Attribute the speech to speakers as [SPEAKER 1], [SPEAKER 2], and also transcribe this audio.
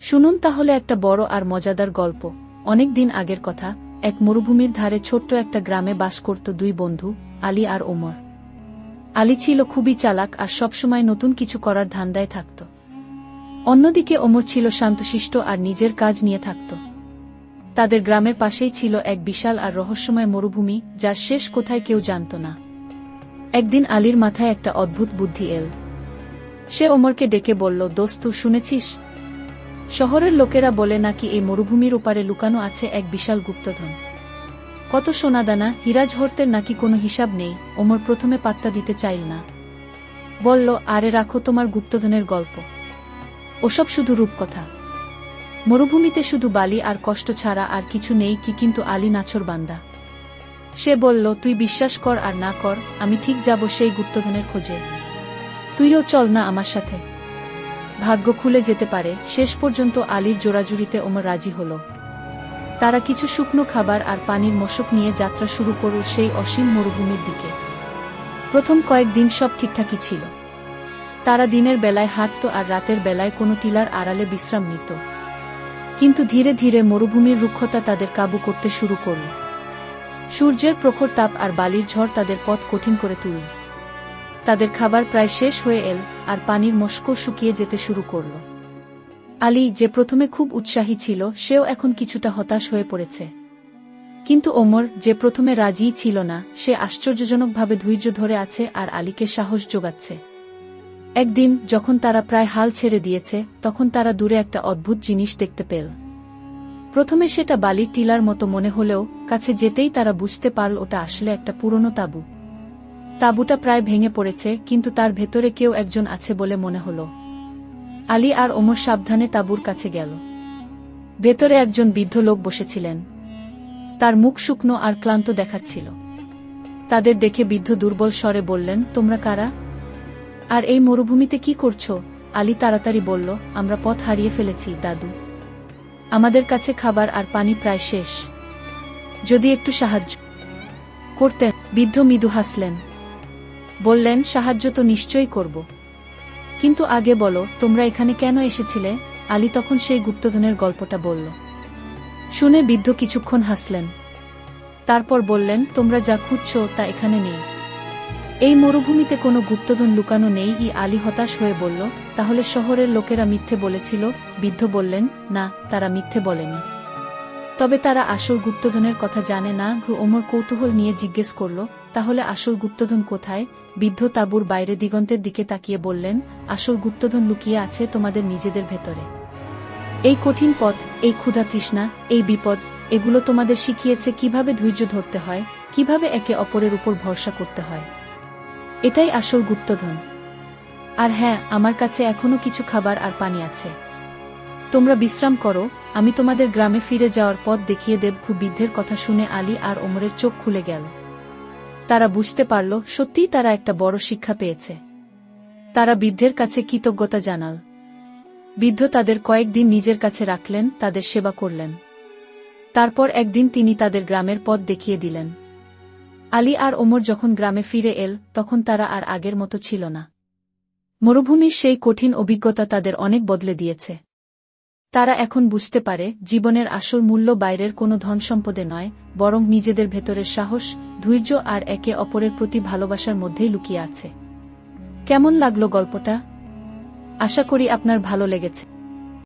[SPEAKER 1] শুনুন তাহলে একটা বড় আর মজাদার গল্প। অনেক দিন আগের কথা, এক মরুভূমির ধারে ছোট্ট একটা গ্রামে বাস করত দুই বন্ধু, আলী আর ওমর। আলী ছিল খুবই চালাক আর সবসময় নতুন কিছু করার ধান্দায় থাকত। অন্যদিকে ওমর ছিল শান্তশিষ্ট আর নিজের কাজ নিয়ে থাকত। তাদের গ্রামের পাশেই ছিল এক বিশাল আর রহস্যময় মরুভূমি, যার শেষ কোথায় কেউ জানত না। একদিন আলীর মাথায় একটা অদ্ভুত বুদ্ধি এল। সে ওমরকে ডেকে বলল, দোস্তু, শুনেছিস? শহরের লোকেরা বলে নাকি এই মরুভূমির ওপারে লুকানো আছে এক বিশাল গুপ্তধন। কত সোনাদানা, হিরাজ হর্তের নাকি কোনো হিসাব নেই, ওমর প্রথমে পাত্তা দিতে চাইল না। বলল, আরে রাখো তোমার গুপ্তধনের গল্প। ওসব শুধু রূপকথা। মরুভূমিতে শুধু বালি আর কষ্ট ছাড়া আর কিছু নেই কি কিন্তু আলী নাছর বান্দা। সে বলল, তুই বিশ্বাস কর আর না কর, আমি ঠিক যাব সেই গুপ্তধনের খোঁজে। তুইও চল না আমার সাথে। ভাগ্য খুলে যেতে পারে, শেষ পর্যন্ত আলীর জোড়াজুড়িতে ওমর রাজি হল। তারা কিছু শুকনো খাবার আর পানির মশক নিয়ে যাত্রা শুরু করল সেই অসীম মরুভূমির দিকে। প্রথম কয়েকদিন সব ঠিকঠাকই ছিল। তারা দিনের বেলায় হাঁটত আর রাতের বেলায় কোনো টিলার আড়ালে বিশ্রাম নিত। কিন্তু ধীরে ধীরে মরুভূমির রুক্ষতা তাদের কাবু করতে শুরু করল। সূর্যের প্রখর তাপ আর বালির ঝড় তাদের পথ কঠিন করে তুলল। তাদের খাবার প্রায় শেষ হয়ে এল, আর পানির মস্কো শুকিয়ে যেতে শুরু করল। আলী যে প্রথমে খুব উৎসাহী ছিল, সেও এখন কিছুটা হতাশ হয়ে পড়েছে। কিন্তু ওমর যে প্রথমে রাজিই ছিল না, সে আশ্চর্যজনকভাবে ধৈর্য ধরে আছে আর আলীকে সাহস যোগাচ্ছে। একদিন যখন তারা প্রায় হাল ছেড়ে দিয়েছে, তখন তারা দূরে একটা অদ্ভুত জিনিস দেখতে পেল। প্রথমে সেটা বালির টিলার মতো মনে হলেও, কাছে যেতেই তারা বুঝতে পারল ওটা আসলে একটা পুরনো তাঁবু। তাঁবুটা প্রায় ভেঙে পড়েছে, কিন্তু তার ভেতরে কেউ একজন আছে বলে মনে হল। আলী আর ওমর সাবধানে তাঁবুর কাছে গেল। ভেতরে একজন বৃদ্ধ লোক বসেছিলেন। তার মুখ শুকনো আর ক্লান্ত দেখাচ্ছিল। তাদের দেখে বৃদ্ধ দুর্বল স্বরে বললেন, তোমরা কারা? আর এই মরুভূমিতে কি করছ? আলী তাড়াতাড়ি বলল, আমরা পথ হারিয়ে ফেলেছি, দাদু। আমাদের কাছে খাবার আর পানি প্রায় শেষ। যদি একটু সাহায্য করতেন। বৃদ্ধ মৃদু হাসলেন। বললেন, সাহায্য তো নিশ্চয়ই করব। কিন্তু আগে বলো, তোমরা এখানে কেন এসেছিলে? আলী তখন সেই গুপ্তধনের গল্পটা বলল। শুনে বৃদ্ধ কিছুক্ষণ হাসলেন। তারপর বললেন, তোমরা যা খুঁজছ তা এখানে নেই। এই মরুভূমিতে কোনো গুপ্তধন লুকানো নেই। ই আলী হতাশ হয়ে বলল, তাহলে শহরের লোকেরা মিথ্যে বলেছিল। বৃদ্ধ বললেন, না, তারা মিথ্যে বলেনি। তবে তারা আসল গুপ্তধনের কথা জানে না। ঘু ওমর কৌতূহল নিয়ে জিজ্ঞেস করল তাহলে আসল গুপ্তধন কোথায়? বৃদ্ধ তাঁবুর বাইরে দিগন্তের দিকে তাকিয়ে বললেন, আসল গুপ্তধন লুকিয়ে আছে তোমাদের নিজেদের ভেতরে। এই কঠিন পথ, এই ক্ষুধা তৃষ্ণা, এই বিপদ, এগুলো তোমাদের শিখিয়েছে কীভাবে ধৈর্য ধরতে হয়, কীভাবে একে অপরের উপর ভরসা করতে হয়। এটাই আসল গুপ্তধন। আর হ্যাঁ আমার কাছে এখনও কিছু খাবার আর পানি আছে। তোমরা বিশ্রাম করো, আমি তোমাদের গ্রামে ফিরে যাওয়ার পথ দেখিয়ে দেব খুব বৃদ্ধের কথা শুনে আলী আর ওমরের চোখ খুলে গেল। তারা বুঝতে পারল, সত্যিই তারা একটা বড় শিক্ষা পেয়েছে। তারা বৃদ্ধের কাছে কৃতজ্ঞতা জানাল। বৃদ্ধ তাদের কয়েকদিন নিজের কাছে রাখলেন, তাদের সেবা করলেন। তারপর একদিন তিনি তাদের গ্রামের পথ দেখিয়ে দিলেন। আলী আর ওমর যখন গ্রামে ফিরে এল, তখন তারা আর আগের মতো ছিল না। মরুভূমির সেই কঠিন অভিজ্ঞতা তাদের অনেক বদলে দিয়েছে। তারা এখন বুঝতে পারে জীবনের আসল মূল্য বাইরের কোনো ধন সম্পদে নয়, বরং নিজেদের ভেতরের সাহস, ধৈর্য আর একে অপরের প্রতি ভালোবাসার মধ্যেই লুকিয়ে আছে। কেমন লাগল গল্পটা? আশা করি আপনার ভালো লেগেছে।